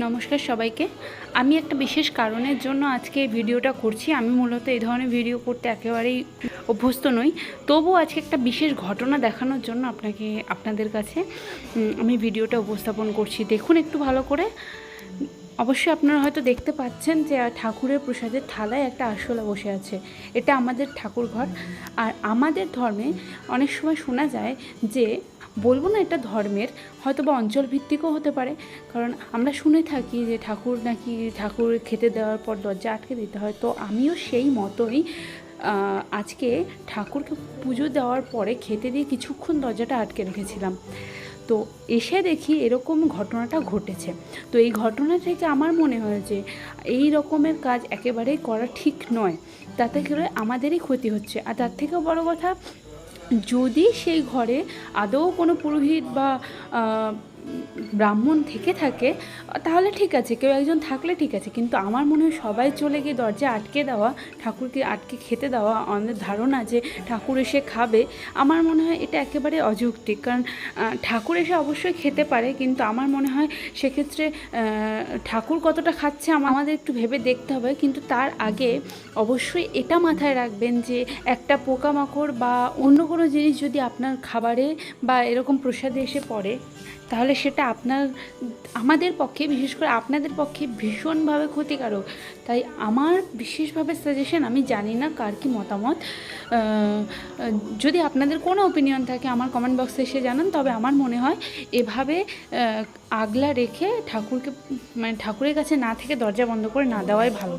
নমস্কার সবাইকে। আমি একটা বিশেষ কারণের জন্য আজকে এই ভিডিওটা করছি। আমি মূলত এই ধরনের ভিডিও করতে একেবারেই অভ্যস্ত নই। তবুও আজকে একটা বিশেষ ঘটনা দেখানোর জন্য আপনাকে, আপনাদের কাছে আমি ভিডিওটা উপস্থাপন করছি। দেখুন একটু ভালো করে। অবশ্যই আপনারা হয়তো দেখতে পাচ্ছেন যে ঠাকুরের প্রসাদের থালায় একটা আরশোলা বসে আছে। এটা আমাদের ঠাকুর ঘর। আর আমাদের ধর্মে অনেক সময় শোনা যায় যে, বলব না এটা ধর্মের হয়তো বা অঞ্চল ভিত্তিকও হতে পারে। কারণ আমরা শুনে থাকি যে, ঠাকুর নাকি ঠাকুর খেতে দেওয়ার পর দরজা আটকে দিতে হয়। তো আমিও সেই মতোই আজকে ঠাকুরকে পুজো দেওয়ার পরে খেতে দিয়ে কিছুক্ষণ দরজাটা আটকে রেখেছিলাম। তো এসে দেখি এরকম ঘটনাটা ঘটেছে। তো এই ঘটনা থেকে আমার মনে হয় যে এই রকমের কাজ একেবারেই করা ঠিক নয়। তাতে করে আমাদেরই ক্ষতি হচ্ছে। আর তার থেকেও বড় কথা, যদি সেই ঘরে আদৌ কোনো পুরোহিত বা ব্রাহ্মণ থেকে থাকে, তাহলে ঠিক আছে, কেউ একজন থাকলে ঠিক আছে, কিন্তু আমার মনে হয় সবাই চলে গিয়ে দরজা আটকে দেওয়া, ঠাকুরকে আটকে খেতে দেওয়া আমাদের ধারণা যে ঠাকুর এসে খাবে, আমার মনে হয় এটা একেবারে অযৌক্তিক। কারণ ঠাকুর এসে অবশ্যই খেতে পারে, কিন্তু আমার মনে হয় সেক্ষেত্রে ঠাকুর কতটা খাচ্ছে আমাদের একটু ভেবে দেখতে হবে, কিন্তু তার আগে অবশ্যই এটা মাথায় রাখবেন যে একটা পোকামাকড় বা অন্য কোনো জিনিস যদি আপনার খাবারে বা এরকম প্রসাদে এসে পড়ে তাহলে সেটা আপনার, আমাদের পক্ষে, বিশেষ করে আপনাদের পক্ষে ভীষণভাবে ক্ষতিকারক। তাই আমার বিশেষভাবে সাজেশন আমি জানি না কার কি মতামত। যদি আপনাদের কোনো ওপিনিয়ন থাকে, আমার কমেন্ট বক্সে এসে জানান। তবে আমার মনে হয়, এভাবে আগলা রেখে ঠাকুরকে মানে ঠাকুরের কাছে না থেকে দরজা বন্ধ করে না দেওয়াই ভালো।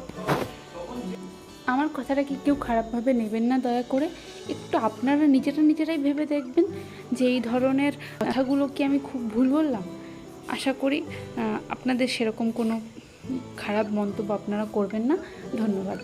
আমার কথাটা কি কেউ খারাপভাবে নেবেন না দয়া করে? একটু আপনারা নিজেরা নিজেরাই ভেবে দেখবেন যে এই ধরনের কথাগুলো কি আমি খুব ভুল বললাম? আশা করি আপনাদের সেরকম কোনো খারাপ মন্তব্য আপনারা করবেন না। ধন্যবাদ।